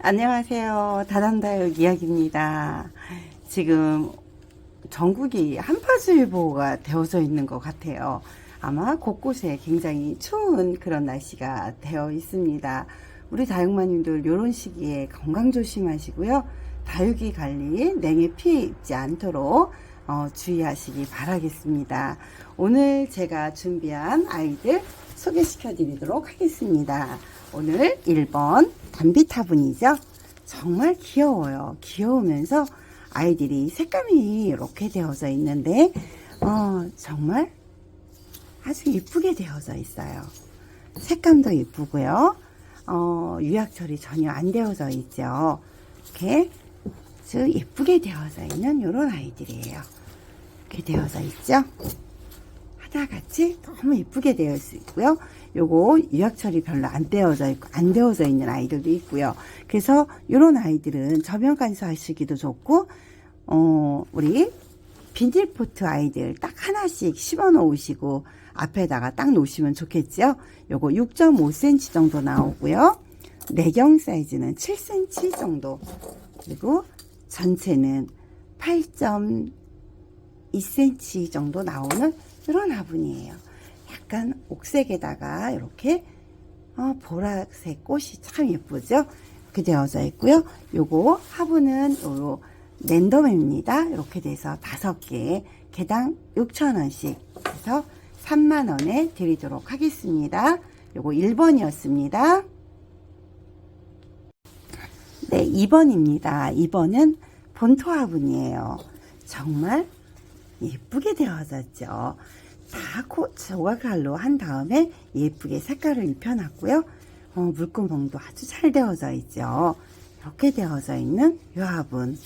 안녕하세요. 다단다육 이야기입니다. 지금 전국이 한파주의보가 되어져 있는 것 같아요. 아마 곳곳에 굉장히 추운 그런 날씨가 되어 있습니다. 우리 다육마님들 이런 시기에 건강 조심하시고요. 다육이 관리 냉해 피해 입지 않도록 어, 주의하시기 바라겠습니다. 오늘 제가 준비한 아이들 소개시켜 드리도록 하겠습니다. 오늘 1번 담비타분이죠. 정말 귀여워요. 귀여우면서 아이들이 색감이 이렇게 되어져 있는데, 어, 정말 아주 예쁘게 되어져 있어요. 색감도 예쁘고요. 어, 유약철이 전혀 안 되어져 있죠. 이렇게 아주 예쁘게 되어져 있는 이런 아이들이에요. 이렇게 되어져 있죠. 하나같이 너무 예쁘게 되어 있고요. 요거 유약철이 별로 안 되어져 있고 안 되어져 있는 아이들도 있고요. 그래서 이런 아이들은 저변 간수 하시기도 좋고 어 우리 비닐포트 아이들 딱 하나씩 심어 놓으시고 앞에다가 딱 놓으시면 좋겠죠. 요거 6.5cm 정도 나오고요. 내경 사이즈는 7cm 정도 그리고 전체는 8.2cm 정도 나오는 이런 화분이에요. 약간 옥색에다가 이렇게 어, 보라색 꽃이 참 예쁘죠? 이렇게 되어져 있고요. 요거 화분은 요 랜덤입니다. 이렇게 돼서 다섯 개 개당 6,000원씩 해서 3만원에 드리도록 하겠습니다. 요거 1번이었습니다. 네, 2번입니다. 2번은 본토 화분이에요. 정말 예쁘게 되어졌죠. 다 코, 조각칼로 한 다음에 예쁘게 색깔을 입혀놨고요. 어, 물구멍도 아주 잘 되어져 있죠. 이렇게 되어져 있는 요 화분.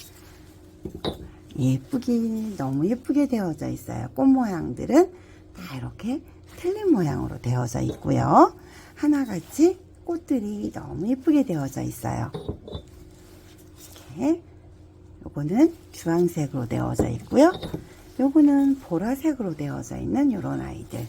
예쁘게, 너무 예쁘게 되어져 있어요. 꽃 모양들은 다 이렇게 틀린 모양으로 되어져 있고요. 하나같이 꽃들이 너무 예쁘게 되어져 있어요. 이렇게. 요거는 주황색으로 되어져 있고요. 요거는 보라색으로 되어져 있는 이런 아이들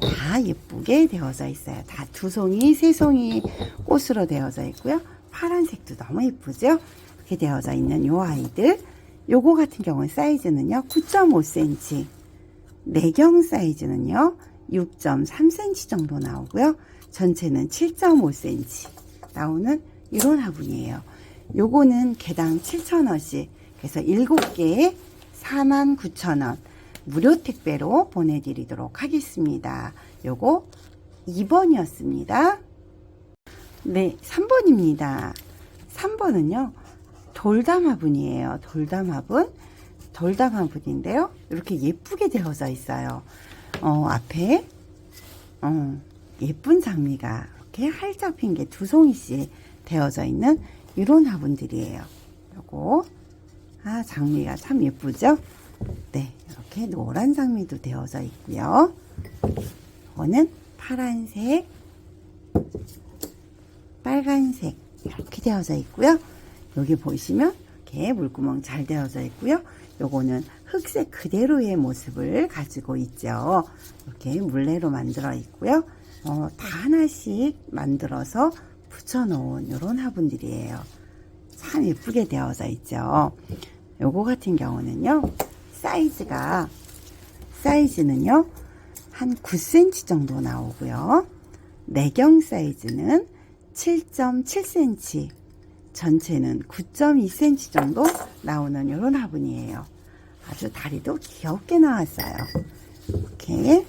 다 예쁘게 되어져 있어요. 다 두 송이, 세 송이 꽃으로 되어져 있고요. 파란색도 너무 예쁘죠? 이렇게 되어져 있는 요 아이들 요거 같은 경우는 사이즈는요 9.5cm 내경 사이즈는요 6.3cm 정도 나오고요. 전체는 7.5cm 나오는 이런 화분이에요. 요거는 개당 7,000원씩 그래서 7개에 49,000원 무료 택배로 보내드리도록 하겠습니다. 요거 2번이었습니다. 네, 3번입니다. 3번은요, 돌담화분이에요. 돌담화분. 돌담화분인데요. 이렇게 예쁘게 되어져 있어요. 어, 앞에, 어, 예쁜 장미가 이렇게 활짝 핀 게 두 송이씩 되어져 있는 이런 화분들이에요. 요거, 아, 장미가 참 예쁘죠? 네, 이렇게 노란 장미도 되어져 있고요. 이거는 파란색, 빨간색 이렇게 되어져 있고요. 여기 보시면 이렇게 물구멍 잘 되어져 있고요. 요거는 흑색 그대로의 모습을 가지고 있죠. 이렇게 물레로 만들어 있고요. 어, 다 하나씩 만들어서 붙여놓은 이런 화분들이에요. 참 예쁘게 되어져 있죠. 요거 같은 경우는요, 사이즈가, 사이즈는요, 한 9cm 정도 나오고요. 내경 사이즈는 7.7cm, 전체는 9.2cm 정도 나오는 이런 화분이에요. 아주 다리도 귀엽게 나왔어요. 이렇게,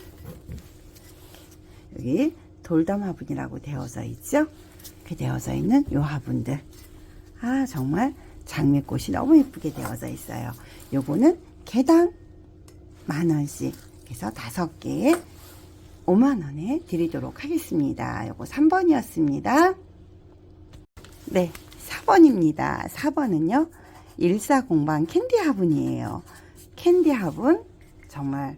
여기 돌담 화분이라고 되어져 있죠? 이렇게 되어져 있는 요 화분들. 아, 정말 장미꽃이 너무 예쁘게 되어져 있어요. 요거는 개당 만원씩 해서 다섯 개에 5만원에 드리도록 하겠습니다. 요거 3번이었습니다. 네, 4번입니다. 4번은요, 14공방 캔디 화분이에요. 캔디 화분, 정말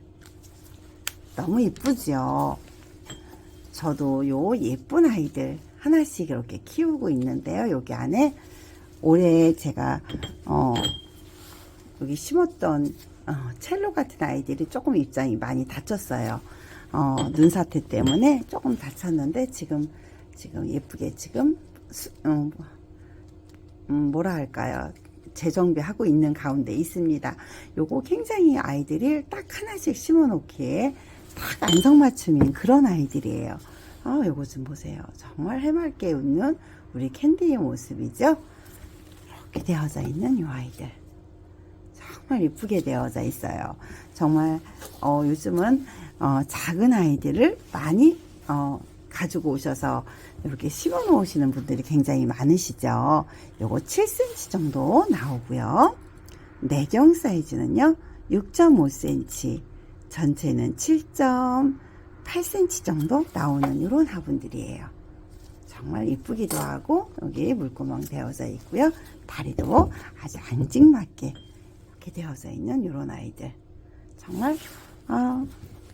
너무 예쁘죠? 저도 요 예쁜 아이들 하나씩 이렇게 키우고 있는데요. 여기 안에 올해 제가 어 여기 심었던 어, 첼로 같은 아이들이 조금 입장이 많이 다쳤어요. 어, 눈사태 때문에 조금 다쳤는데 지금 지금 예쁘게 지금 수, 어, 음, 뭐라 할까요? 재정비하고 있는 가운데 있습니다. 요거 굉장히 아이들이 딱 하나씩 심어 놓기에 딱 안성맞춤인 그런 아이들이에요. 아, 요거 좀 보세요. 정말 해맑게 웃는 우리 캔디의 모습이죠? 이렇게 되어져 있는 요 아이들. 정말 이쁘게 되어져 있어요. 정말, 어, 요즘은, 어, 작은 아이들을 많이, 어, 가지고 오셔서 이렇게 심어 놓으시는 분들이 굉장히 많으시죠. 요거 7cm 정도 나오고요. 내경 사이즈는요, 6.5cm, 전체는 7.8cm 정도 나오는 이런 화분들이에요. 정말 이쁘기도 하고 여기 물구멍 되어져 있고요. 다리도 아주 앙증맞게 이렇게 되어져 있는 이런 아이들. 정말 아,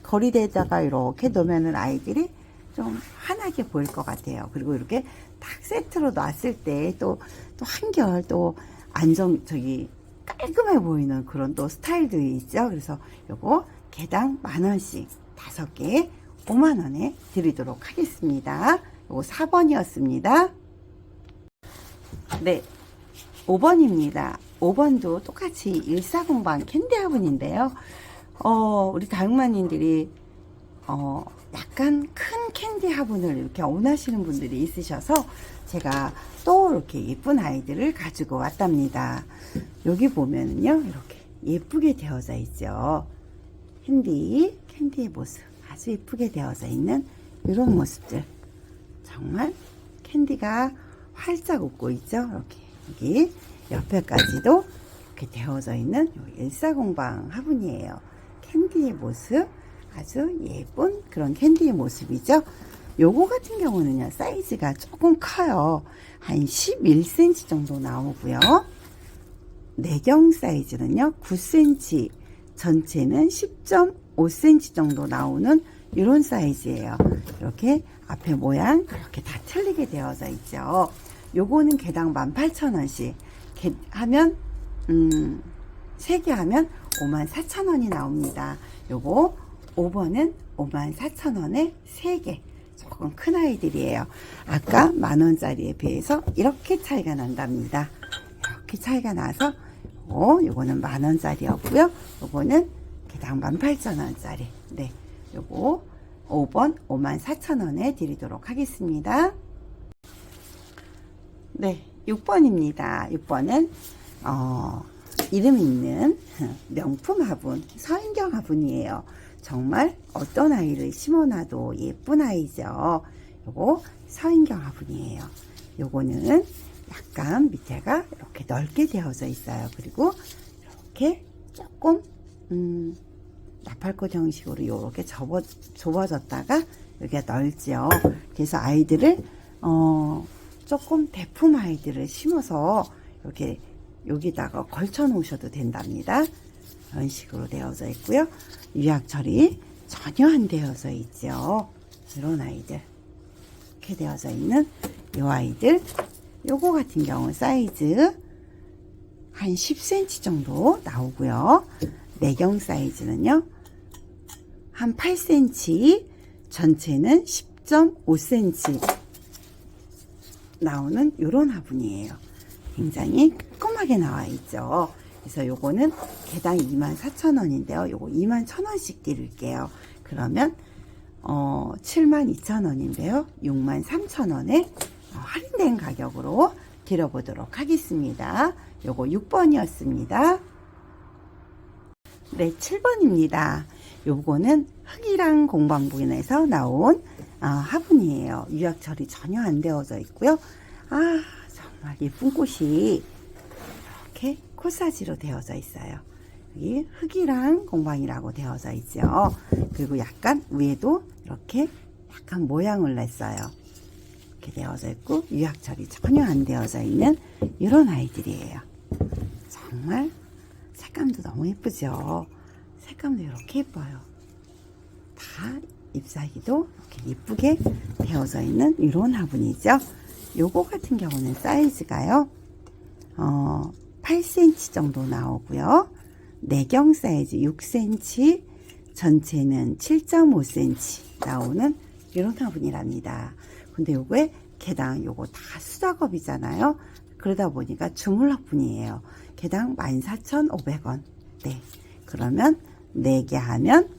거리대에다가 이렇게 놓으면은 아이들이 좀 환하게 보일 것 같아요. 그리고 이렇게 딱 세트로 놨을 때 또 또 한결 또 안정 저기 깔끔해 보이는 그런 또 스타일들이 있죠. 그래서 요거 개당 만 원씩 다섯 개에 5만 원에 드리도록 하겠습니다. 요거 4번이었습니다. 네. 5번입니다. 5번도 똑같이 일사공방 캔디 화분인데요. 어, 우리 다육마님들이 어, 약간 큰 캔디 화분을 이렇게 원하시는 분들이 있으셔서 제가 또 이렇게 예쁜 아이들을 가지고 왔답니다. 여기 보면은요, 이렇게 예쁘게 되어져 있죠. 캔디, 캔디의 모습. 아주 예쁘게 되어져 있는 이런 모습들. 정말 캔디가 활짝 웃고 있죠. 이렇게 여기 옆에까지도 이렇게 되어져 있는 요 일사공방 화분이에요. 캔디의 모습 아주 예쁜 그런 캔디의 모습이죠. 요거 같은 경우는요 사이즈가 조금 커요. 한 11cm 정도 나오고요. 내경 사이즈는요 9cm 전체는 10.5cm 정도 나오는 이런 사이즈예요. 이렇게 앞에 모양 이렇게 다 틀리게 되어져 있죠. 요거는 개당 18,000원씩 하면 음 3개 하면 54,000원이 나옵니다. 요거 5번은 54,000원에 3개 조금 큰 아이들이에요. 아까 만원짜리에 비해서 이렇게 차이가 난답니다. 이렇게 차이가 나서 요 요거는 만원짜리였고요. 요거는 개당 18,000원짜리 네, 요거 5번 54,000원에 드리도록 하겠습니다. 네, 6번입니다. 6번은 어, 이름 있는 명품 화분, 서인경 화분이에요. 정말 어떤 아이를 심어놔도 예쁜 아이죠. 요거 서인경 화분이에요. 요거는 약간 밑에가 이렇게 넓게 되어져 있어요. 그리고 이렇게 조금 음, 나팔꽃 형식으로 이렇게 접어, 좁아졌다가 여기가 넓지요. 그래서 아이들을 어, 조금 대품 아이들을 심어서 이렇게 여기다가 걸쳐 놓으셔도 된답니다. 이런 식으로 되어져 있고요. 유약 처리 전혀 안 되어져 있죠. 이런 아이들 이렇게 되어져 있는 이 아이들 요거 같은 경우 사이즈 한 10cm 정도 나오고요. 내경 사이즈는요. 한 8cm 전체는 10.5cm 나오는 요런 화분이에요. 굉장히 꼼꼼하게 나와 있죠. 그래서 요거는 개당 24,000원인데요. 요거 21,000원씩 드릴게요. 그러면 어 72,000원인데요. 63,000원에 할인된 가격으로 드려보도록 하겠습니다. 요거 6번이었습니다. 네, 7번입니다. 요거는 흑이랑 공방부인에서 나온 아, 화분이에요. 유약 처리 전혀 안 되어져 있고요. 아, 정말 예쁜 꽃이 이렇게 코사지로 되어져 있어요. 여기 흑이랑 공방이라고 되어져 있죠. 그리고 약간 위에도 이렇게 약간 모양을 냈어요. 이렇게 되어져 있고 유약 처리 전혀 안 되어져 있는 이런 아이들이에요. 정말 색감도 너무 예쁘죠. 색감도 이렇게 예뻐요. 다 잎사귀도 이렇게 예쁘게 되어져 있는 이런 화분이죠. 요거 같은 경우는 사이즈가요. 어, 8cm 정도 나오고요. 내경 사이즈 6cm, 전체는 7.5cm 나오는 이런 화분이랍니다. 근데 요거에 개당 요거 다 수작업이잖아요. 그러다 보니까 주물럭분이에요. 개당 14,500원. 네. 그러면 4개 하면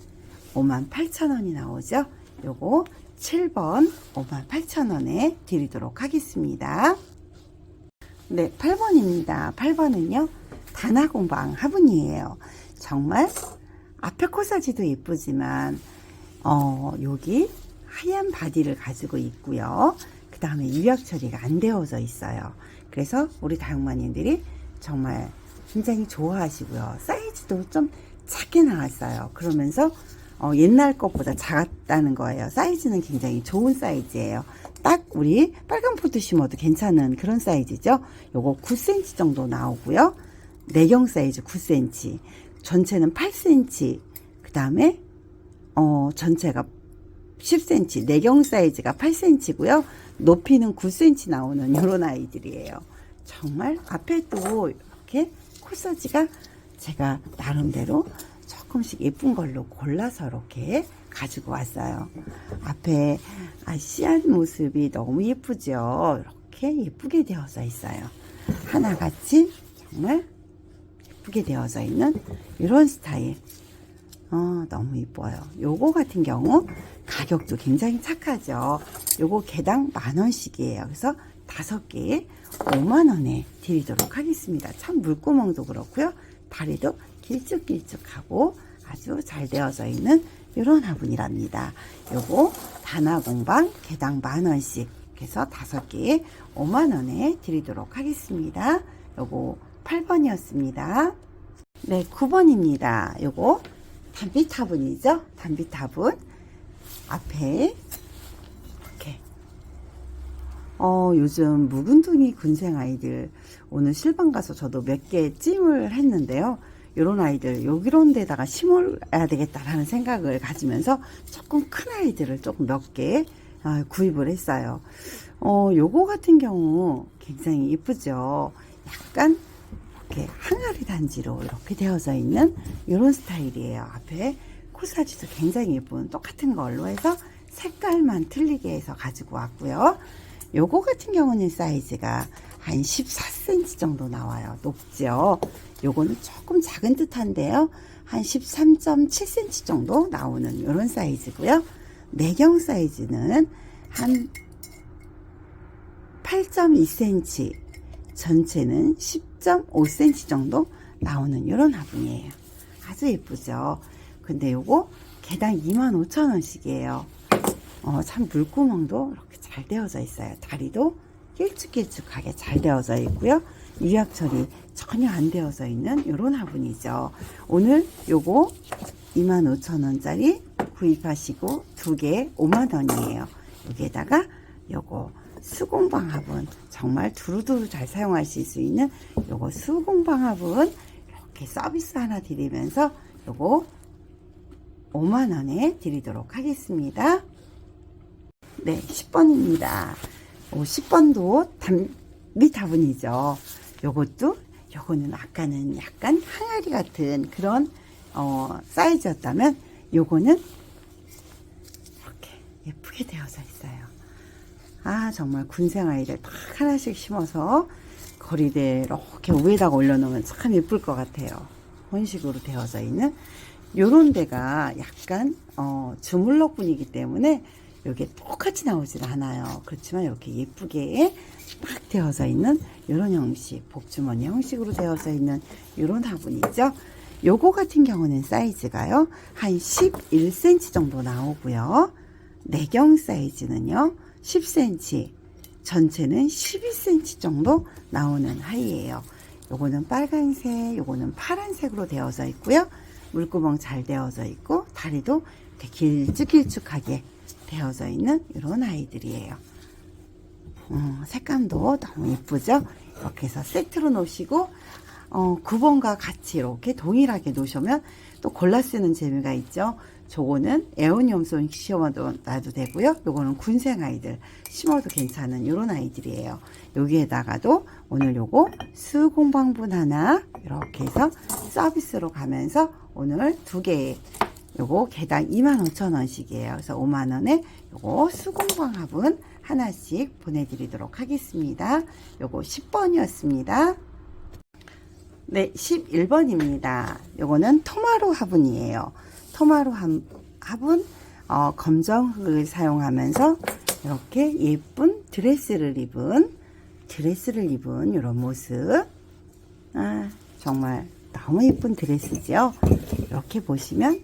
58,000원이 나오죠. 요거 7번 58,000원에 드리도록 하겠습니다. 네, 8번입니다. 8번은요, 단화공방 화분이에요. 정말 앞에 코사지도 예쁘지만, 어, 여기 하얀 바디를 가지고 있고요. 그 다음에 유약 처리가 안 되어져 있어요. 그래서 우리 다육마님들이 정말 굉장히 좋아하시고요. 사이즈도 좀 작게 나왔어요. 그러면서 어, 옛날 것보다 작았다는 거예요. 사이즈는 굉장히 좋은 사이즈예요. 딱 우리 빨간 포트 심어도 괜찮은 그런 사이즈죠. 요거 9cm 정도 나오고요. 내경 사이즈 9cm. 전체는 8cm. 그 다음에 어, 전체가 10cm. 내경 사이즈가 8cm고요. 높이는 9cm 나오는 이런 아이들이에요. 정말 앞에도 이렇게 코사지가 제가 나름대로 조금씩 예쁜 걸로 골라서 이렇게 가지고 왔어요. 앞에 아시안 모습이 너무 예쁘죠? 이렇게 예쁘게 되어져 있어요. 하나같이 정말 예쁘게 되어져 있는 이런 스타일. 어, 너무 이뻐요. 요거 같은 경우 가격도 굉장히 착하죠. 요거 개당 만 원씩이에요. 그래서 다섯 개에 5만 원에 드리도록 하겠습니다. 참 물구멍도 그렇고요. 다리도 길쭉길쭉하고 아주 잘 되어져 있는 이런 화분이랍니다. 요거 단화 공방 개당 만 원씩 해서 다섯 개에 5만 원에 드리도록 하겠습니다. 요거 8번이었습니다. 네, 9번입니다. 요거 단빛 화분이죠. 단빛 화분 앞에 이렇게 어, 요즘 묵은둥이 군생 아이들 오늘 실방 가서 저도 몇 개 찜을 했는데요. 요런 아이들 여기런 데다가 심어야 되겠다라는 생각을 가지면서 조금 큰 아이들을 조금 몇 개 구입을 했어요. 어, 요거 같은 경우 굉장히 이쁘죠. 약간 이렇게 항아리 단지로 이렇게 되어져 있는 이런 스타일이에요. 앞에 코사지도 굉장히 예쁜 똑같은 걸로 해서 색깔만 틀리게 해서 가지고 왔고요. 요거 같은 경우는 사이즈가 한 14cm 정도 나와요. 높죠. 요거는 조금 작은 듯한데요. 한 13.7cm 정도 나오는 이런 사이즈고요. 내경 사이즈는 한 8.2cm, 전체는 10.5cm 정도 나오는 이런 화분이에요. 아주 예쁘죠. 근데 요거 개당 25,000원씩이에요. 어, 참 물구멍도 이렇게 잘 되어져 있어요. 다리도 길쭉길쭉하게 잘 되어져 있고요. 유약 처리 전혀 안 되어져 있는 이런 화분이죠. 오늘 요거 25,000원짜리 구입하시고 두 개에 5만원이에요. 여기에다가 요거 수공방 화분 정말 두루두루 잘 사용하실 수 있는 요거 수공방 화분 이렇게 서비스 하나 드리면서 요거 5만원에 드리도록 하겠습니다. 네, 10번입니다. 10번도 단비 화분이죠. 요것도 요거는 아까는 약간 항아리 같은 그런 어, 사이즈였다면 요거는 이렇게 예쁘게 되어져 있어요. 아 정말 군생 아이들 딱 하나씩 심어서 거리대 이렇게 위에다가 올려놓으면 참 예쁠 것 같아요. 그런 식으로 되어져 있는 요런 데가 약간 어, 주물럭 분이기 때문에 이게 똑같이 나오질 않아요. 그렇지만 이렇게 예쁘게 딱 되어져 있는 이런 형식, 복주머니 형식으로 되어져 있는 이런 화분이죠. 요거 같은 경우는 사이즈가요, 한 11cm 정도 나오고요. 내경 사이즈는요, 10cm, 전체는 12cm 정도 나오는 하이예요. 요거는 빨간색, 요거는 파란색으로 되어져 있고요. 물구멍 잘 되어져 있고, 다리도 이렇게 길쭉길쭉하게 되어져 있는 이런 아이들이에요. 음, 색감도 너무 예쁘죠? 이렇게 해서 세트로 놓으시고 어, 9번과 같이 이렇게 동일하게 놓으시면 또 골라 쓰는 재미가 있죠. 저거는 에오니엄송 심어도 놔도 되고요. 요거는 군생 아이들 심어도 괜찮은 요런 아이들이에요. 여기에다가도 오늘 요거 수공방분 하나 이렇게 해서 서비스로 가면서 오늘 두 개 요거 개당 25,000원씩이에요. 그래서 5만원에 요거 수공방 화분 하나씩 보내드리도록 하겠습니다. 요거 10번이었습니다. 네, 11번입니다. 요거는 토마로 화분이에요. 토마로 함- 화분, 어, 검정 흙을 사용하면서 이렇게 예쁜 드레스를 입은, 드레스를 입은 이런 모습. 아, 정말 너무 예쁜 드레스죠. 이렇게 보시면,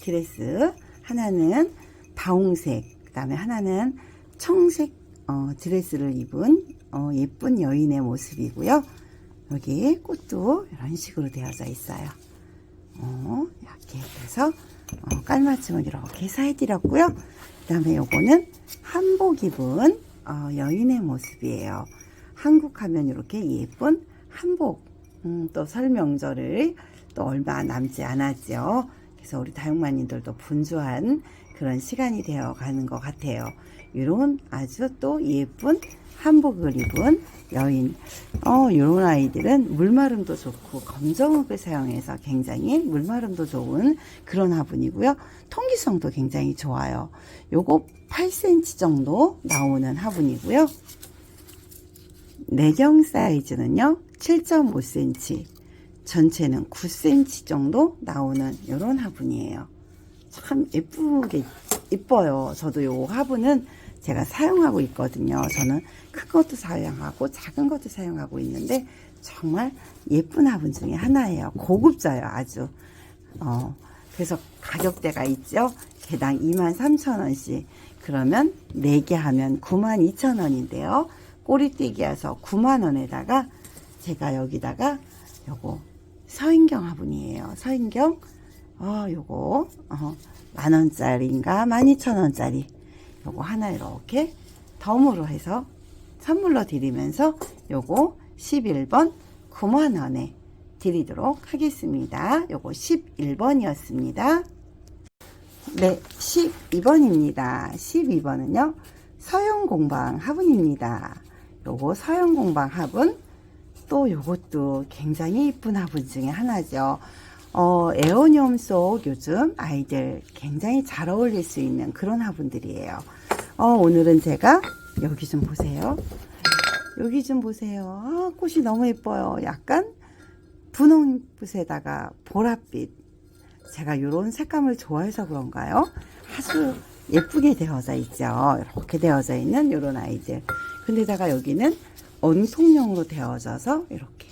드레스. 하나는 다홍색, 그 다음에 하나는 청색, 어, 드레스를 입은, 어, 예쁜 여인의 모습이고요. 여기 꽃도 이런 식으로 되어져 있어요. 어, 이렇게 해서 어, 깔맞춤을 이렇게 사해드렸고요. 그 다음에 요거는 한복 입은 어, 여인의 모습이에요. 한국 하면 이렇게 예쁜 한복 음, 또 설명절을 또 얼마 남지 않았죠. 그래서 우리 다육마님들도 분주한 그런 시간이 되어 가는 것 같아요. 이런 아주 또 예쁜 한복을 입은 여인. 어, 이런 아이들은 물마름도 좋고 검정흙을 사용해서 굉장히 물마름도 좋은 그런 화분이고요. 통기성도 굉장히 좋아요. 요거 8cm 정도 나오는 화분이고요. 내경 사이즈는요, 7.5cm. 전체는 9cm 정도 나오는 이런 화분이에요. 참 예쁘게 이뻐요. 저도 요 화분은 제가 사용하고 있거든요. 저는 큰 것도 사용하고 작은 것도 사용하고 있는데 정말 예쁜 화분 중에 하나예요. 고급져요, 아주. 어, 그래서 가격대가 있죠. 개당 23,000원씩. 그러면 4개 하면 92,000원인데요. 꼬리떼기여서 9만원에다가 제가 여기다가 요거 서인경 화분이에요. 서인경 어 요거 어, 만원짜리인가 12,000원짜리 요거 하나 이렇게 덤으로 해서 선물로 드리면서 요거 11번 9만원에 드리도록 하겠습니다. 요거 11번이었습니다. 네, 12번입니다. 12번은요, 서영공방 화분입니다. 요거 서영공방 화분, 또 요것도 굉장히 이쁜 화분 중에 하나죠. 어, 에어니엄 속 요즘 아이들 굉장히 잘 어울릴 수 있는 그런 화분들이에요. 어, 오늘은 제가 여기 좀 보세요. 여기 좀 보세요. 아, 꽃이 너무 예뻐요. 약간 분홍빛에다가 보랏빛. 제가 이런 색감을 좋아해서 그런가요? 아주 예쁘게 되어져 있죠. 이렇게 되어져 있는 이런 아이들. 근데다가 여기는 원통용으로 되어져서 이렇게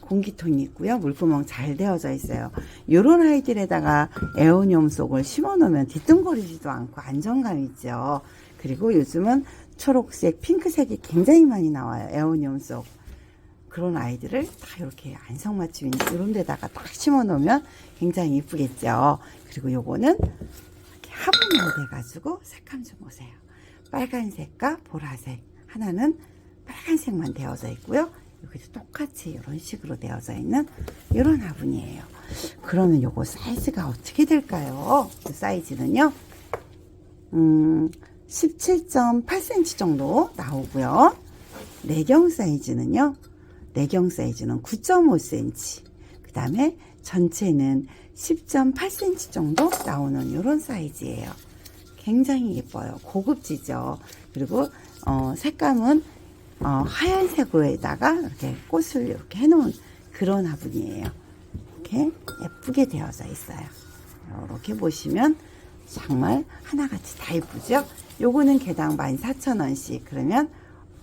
공기통이 있고요. 물구멍 잘 되어져 있어요. 이런 아이들에다가 에어니엄 속을 심어 놓으면 뒤뚱거리지도 않고 안정감 있죠. 그리고 요즘은 초록색, 핑크색이 굉장히 많이 나와요. 에어니엄 속. 그런 아이들을 다 이렇게 안성맞춤 이런 데다가 딱 심어 놓으면 굉장히 이쁘겠죠. 그리고 요거는 이렇게 화분으로 돼가지고 색감 좀 보세요. 빨간색과 보라색. 하나는 빨간색만 되어져 있고요. 여기도 똑같이 이런 식으로 되어져 있는 이런 화분이에요. 그러면 요거 사이즈가 어떻게 될까요? 그 사이즈는요. 음, 17.8cm 정도 나오고요. 내경 사이즈는요. 내경 사이즈는 9.5cm. 그 다음에 전체는 10.8cm 정도 나오는 이런 사이즈예요. 굉장히 예뻐요. 고급지죠. 그리고 어, 색감은 어, 하얀색으로에다가 이렇게 꽃을 이렇게 해놓은 그런 화분이에요. 이렇게 예쁘게 되어져 있어요. 이렇게 보시면 정말 하나같이 다 예쁘죠? 요거는 개당 14,000원씩 그러면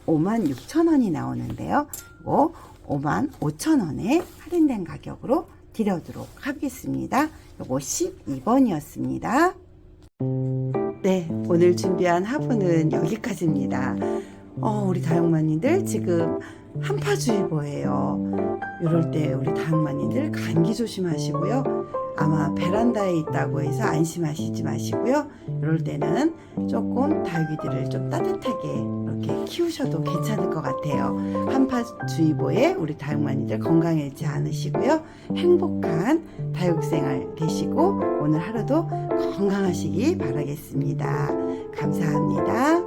56,000원이 나오는데요. 이거 55,000원에 할인된 가격으로 드려도록 하겠습니다. 요거 12번이었습니다. 네, 오늘 준비한 화분은 여기까지입니다. 어, 우리 다육마님들 지금 한파주의보예요. 이럴 때 우리 다육마님들 감기 조심하시고요. 아마 베란다에 있다고 해서 안심하시지 마시고요. 이럴 때는 조금 다육이들을 좀 따뜻하게 이렇게 키우셔도 괜찮을 것 같아요. 한파주의보에 우리 다육마니들 건강해지지 않으시고요. 행복한 다육생활 되시고 오늘 하루도 건강하시기 바라겠습니다. 감사합니다.